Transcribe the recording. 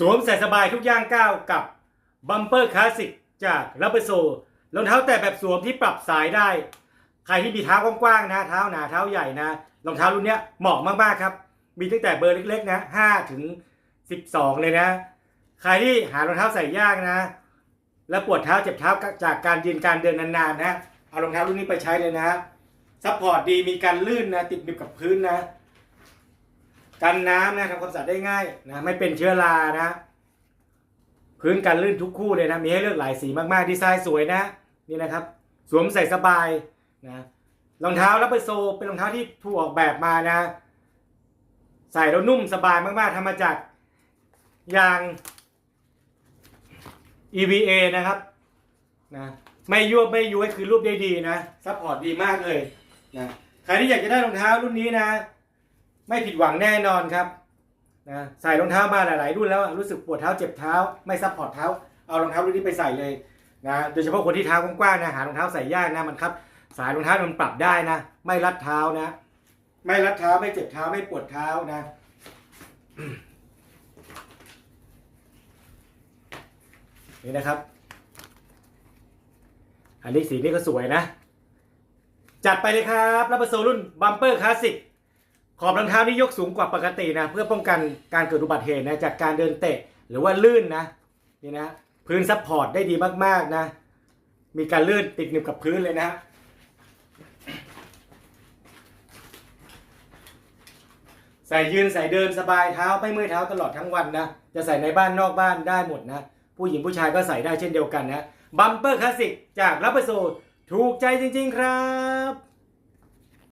สวมใส่สบายทุกย่างก้าวกับบัมเปอร์คลาสสิกจากรับเบโซรองเท้าแตะแบบสวมที่ปรับสายได้ ใครที่มีเท้ากว้างๆนะ เท้าหนาเท้าใหญ่นะรองเท้ารุ่นเนี้ยเหมาะมากๆครับ มีตั้งแต่เบอร์เล็กๆนะ5ถึง 12 เลยนะ ใครที่หารองเท้าใส่ยากนะ แล้วปวดเท้าเจ็บเท้าจากการยืนการเดินนานๆนะเอารองเท้ารุ่นนี้ไปใช้เลยนะซัพพอร์ตดีมีการลื่นนะติดหนึบกับพื้นนะ กันน้ำนะทำความสะอาดได้ง่ายนะไม่เป็นเชื้อรานะ พื้นกันลื่นทุกคู่เลยนะ มีให้เลือกหลายสีมากๆดีไซน์สวยนะนี่นะครับ สวมใส่สบายนะรองเท้ารับเบอร์โซเป็นรองเท้าที่ถูกออกแบบมานะ ใส่แล้วนุ่มสบายมากๆทำมาจากยาง EVA นะครับนะไม่ยั่วไม่ย้วยคือรูปได้ดีนะซัพพอร์ตดีมากเลยนะใครที่อยากจะได้รองเท้ารุ่นนี้นะ ไม่ผิดหวังแน่นอนครับนะใส่รองเท้ามาหลายๆรุ่นแล้วรู้สึกปวดเท้าเจ็บเท้า ไม่ซัพพอร์ตเท้า เอารองเท้ารุ่นนี้ไปใส่เลยนะโดยเฉพาะคนที่เท้ากว้างๆนะหารองเท้าใส่ยากนะมันครับสายรองเท้ามันปรับได้นะ ไม่รัดเท้านะ ไม่รัดเท้าไม่เจ็บเท้าไม่ปวดเท้านะนี่นะครับ อันนี้สีนี้ก็สวยนะ จัดไปเลยครับรับประโซรุ่นบัมเปอร์คลาสสิก ขอบรองเท้านี่ยกสูงกว่าปกตินะเพื่อป้องกันการเกิดอุบัติเหตุนะจากการเดินเตะหรือว่าลื่นนะนี่นะพื้นซัพพอร์ตได้ดีมากๆนะ มีการลื่นติดหนึบกับพื้นเลยนะใส่ยืนใส่เดินสบายเท้าไม่เมื่อยเท้าตลอดทั้งวันนะจะใส่ในบ้านนอกบ้านได้หมดนะ ผู้หญิงผู้ชายก็ใส่ได้เช่นเดียวกันนะบัมเปอร์คลาสสิกจากรับประโซถูกใจจริง ๆ ครับ